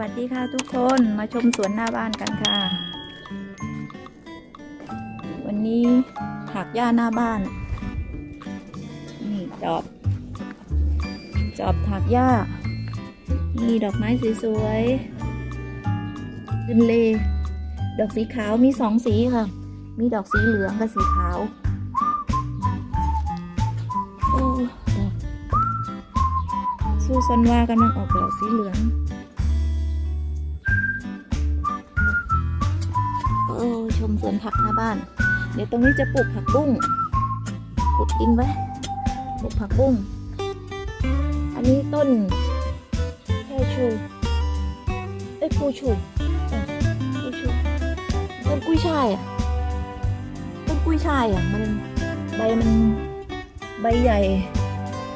วัสดีค่ะทุกคนมาชมสวนหน้าบ้านกันค่ะ วันนี้หักหญ้าหน้าบ้าน นี่จอบ จอบถักหญ้ามีดอกไม้สวยๆขึ้นเล ดอกสีขาวมีสองสีค่ะ มีดอกสีเหลืองกับสีขาวโอ้ดอกสู้ซอนว่ากำลังออกดอกสีเหลือง มสวนผักหน้าบ้าน เดี๋ยวตรงนี้จะปลูกผักบุ้งขุดดินไว้ปลูกผักบุ้งอันนี้ต้นแค่ชูเอ้ยปูชูปูชูต้นกุ้ยช่ายอะต้นกุ้ยช่ายอะมันใบมันใบใหญ่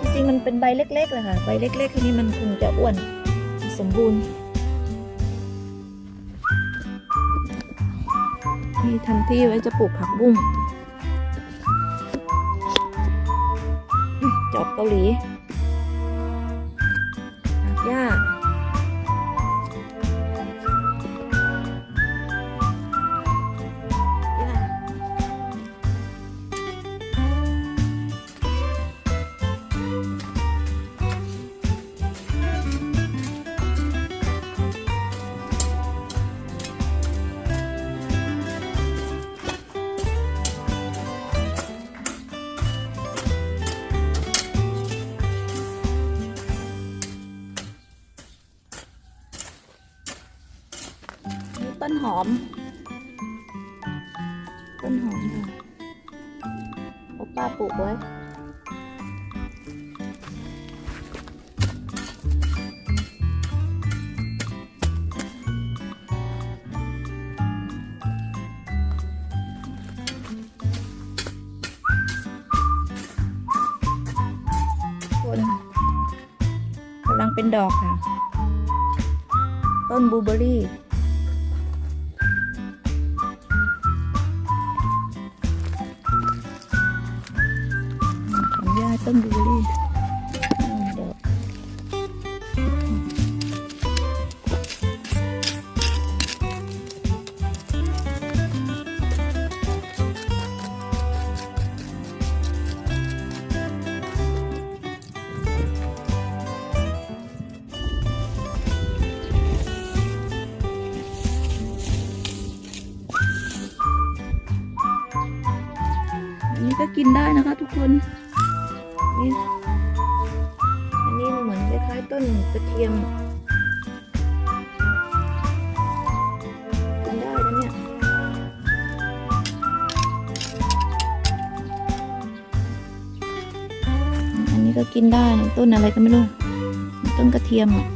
จริงๆมันเป็นใบเล็กๆเลยค่ะ ใบเล็กๆทีนี้มันคงจะอ้วนสมบูรณ์ ที่ทำที่ไว้จะปลูกผักบุ้งจอบเกาหลี ต้นหอม ต้นหอมค่ะโอป้าปลูกไว้คนกำลังเป็นดอกค่ะ ต้นบูเบอร์ ต้นบลูเบอร์รี่อืมดอกอันนี้ก็กินได้นะคะทุกคน นี่อันนี้เหมือนคล้ายๆต้นกระเทียมกินได้นะเนี่ยอันนี้ก็กินได้ต้นอะไรก็ไม่รู้ ต้นกระเทียมอะ